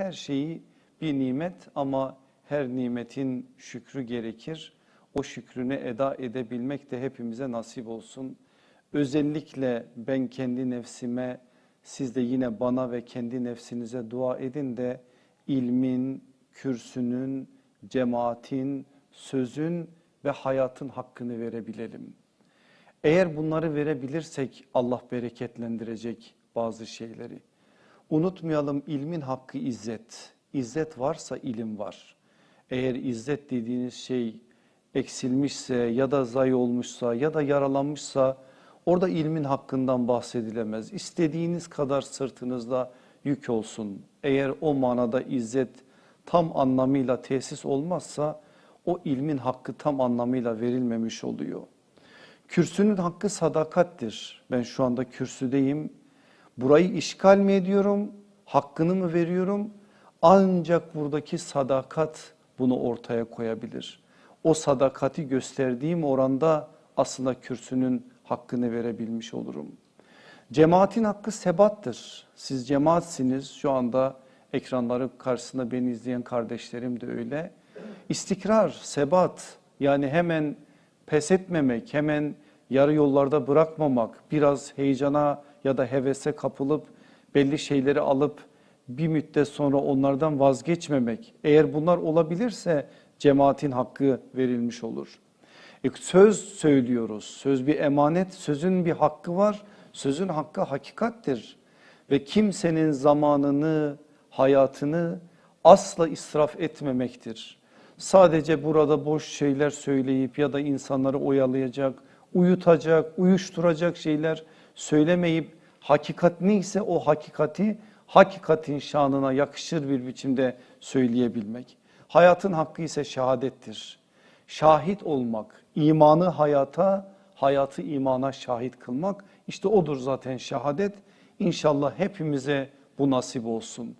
her şeyi bir nimet ama her nimetin şükrü gerekir. O şükrünü eda edebilmek de hepimize nasip olsun. Özellikle ben kendi nefsime, siz de yine bana ve kendi nefsinize dua edin de ilmin, kürsünün, cemaatin, sözün ve hayatın hakkını verebilelim. Eğer bunları verebilirsek Allah bereketlendirecek bazı şeyleri. Unutmayalım ilmin hakkı izzet. İzzet varsa ilim var. Eğer izzet dediğiniz şey eksilmişse ya da zayi olmuşsa ya da yaralanmışsa orada ilmin hakkından bahsedilemez. İstediğiniz kadar sırtınızda yük olsun. Eğer o manada izzet tam anlamıyla tesis olmazsa o ilmin hakkı tam anlamıyla verilmemiş oluyor. Kürsünün hakkı sadakattir. Ben şu anda kürsüdeyim. Burayı işgal mi ediyorum? Hakkını mı veriyorum? Ancak buradaki sadakat bunu ortaya koyabilir. O sadakati gösterdiğim oranda aslında kürsünün hakkını verebilmiş olurum. Cemaatin hakkı sebattır. Siz cemaatsiniz şu anda ekranları karşısında beni izleyen kardeşlerim de öyle. İstikrar, sebat yani hemen pes etmemek, hemen yarı yollarda bırakmamak, biraz heyecana ya da hevese kapılıp belli şeyleri alıp bir müddet sonra onlardan vazgeçmemek. Eğer bunlar olabilirse cemaatin hakkı verilmiş olur. E, söz söylüyoruz. Söz bir emanet, sözün bir hakkı var. Sözün hakkı hakikattir. Ve kimsenin zamanını, hayatını asla israf etmemektir. Sadece burada boş şeyler söyleyip ya da insanları oyalayacak, uyutacak, uyuşturacak şeyler söylemeyip hakikat neyse o hakikati hakikatin şanına yakışır bir biçimde söyleyebilmek. Hayatın hakkı ise şehadettir. Şahit olmak, imanı hayata, hayatı imana şahit kılmak işte odur zaten şehadet. İnşallah hepimize bu nasip olsun.